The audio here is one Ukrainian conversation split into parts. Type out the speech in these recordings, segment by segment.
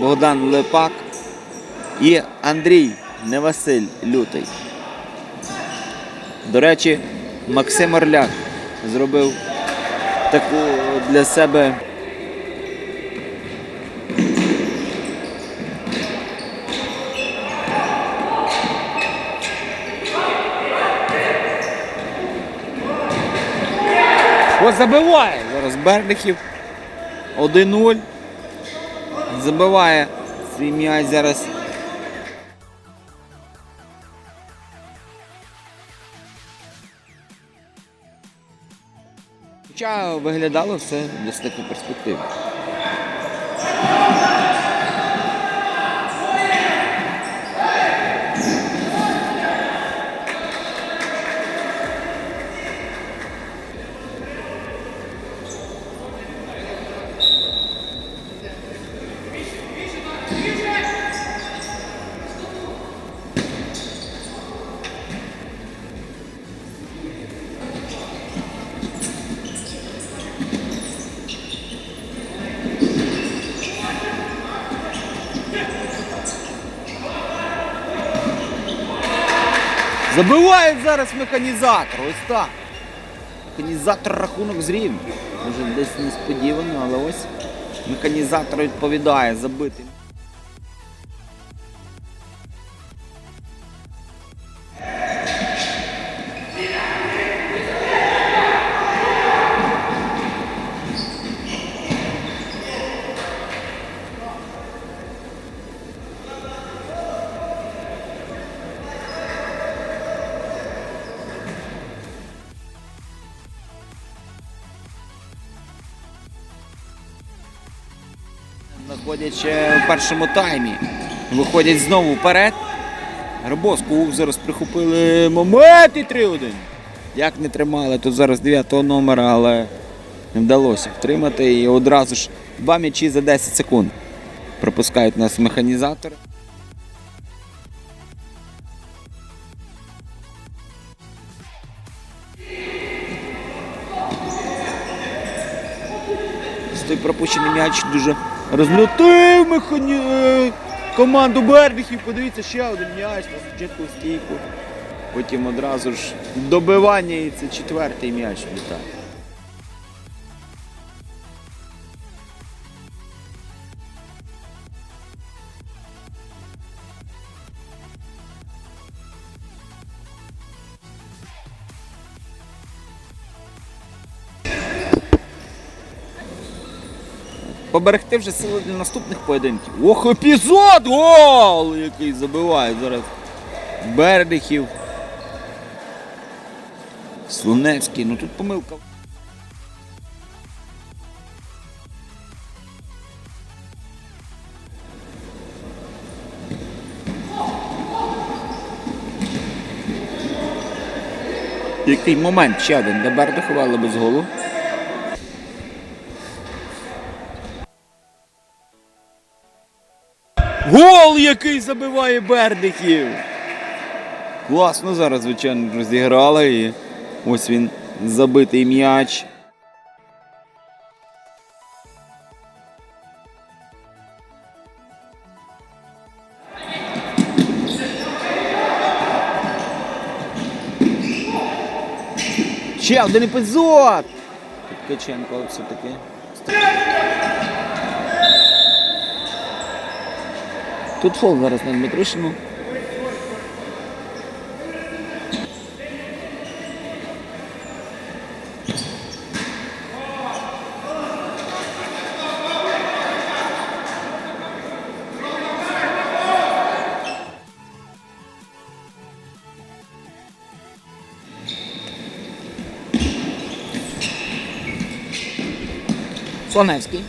Богдан Лепак і Андрій Невасиль Лютий. До речі, Максим Орляк зробив таку для себе. Ось забиває зараз Бердихів. 1-0. Забиває свій м'яч зараз. Хоча виглядало все достатньо перспективно. Забиває зараз механізатор. Ось так. Механізатор рахунок зрівнює. Може десь несподівано, але ось механізатор відповідає забитим. Знаходять ще в першому таймі. Виходять знову вперед. Грабовську ух, зараз прихопили момент і 3-1. Як не тримали, тут зараз 9-го номера, але не вдалося втримати. І одразу ж два м'ячі за 10 секунд. Пропускають нас механізатори. Ось Той пропущений м'яч дуже розлютив механі... е, команду Бердихів. Подивіться, ще один м'яч спочатку стійку. Потім одразу ж добивання і це четвертий м'яч влітає. Поберегти вже сили для наступних поєдинків. Ох, епізод! Гол! Який забиває зараз. Бердихів. Слоневський. Ну тут помилка. Який момент ще один, де Бердихов, але без голу. Гол, який забиває Бердихів! Класно зараз, звичайно, розіграли і ось він забитий м'яч. Ще один епізод! Ткаченко все-таки. Тут фол зараз на Дмитришину. Слоневський.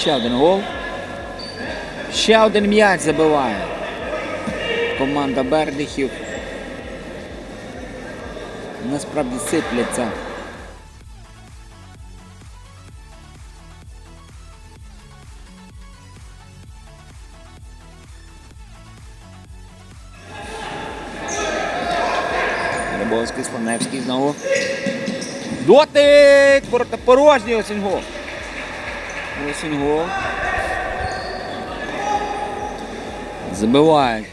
Ще один гол. Ще один м'яч забиває. Команда Бердихів. Насправді сипляться. Рибовський, Слоневський знову. Дотик! Ворота порожні, осінь гол. Осінь гол. Забивають.